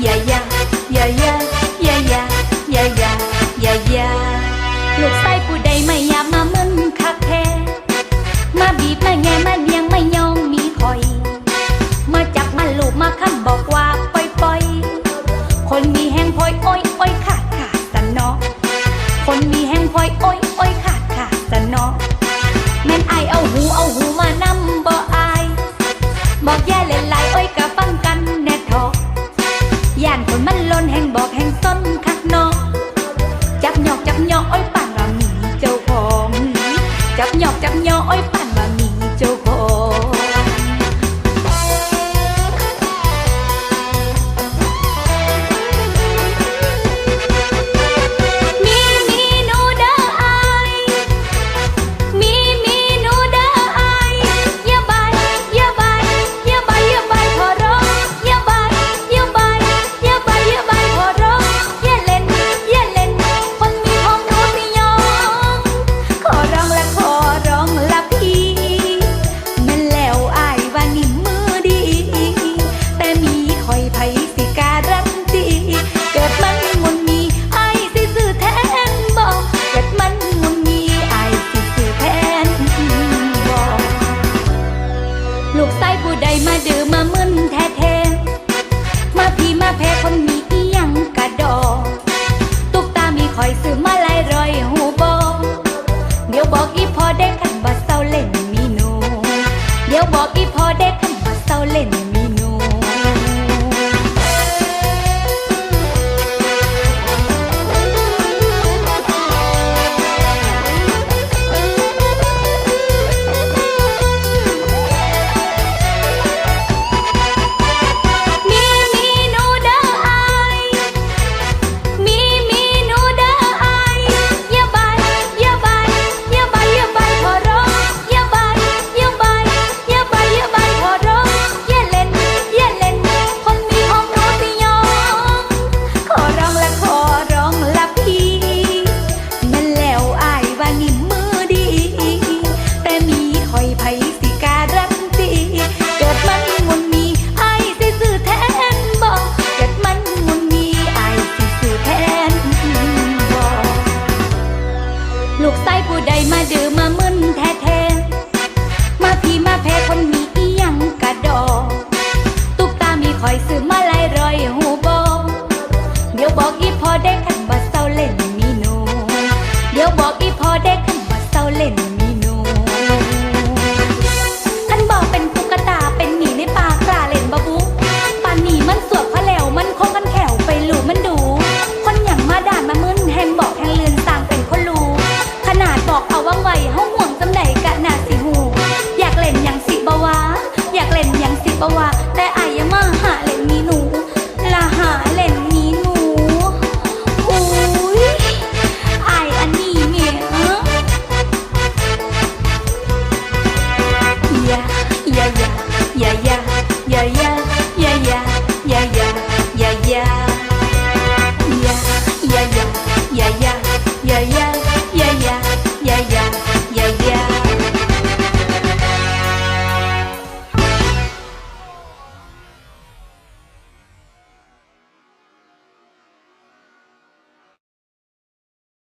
呀呀呀呀。 ล้นแห่งบอกแห่ง ใดมาดื่มมามึนแท้ๆมาพี่มาแพ้คน walk yeah yeah yeah yeah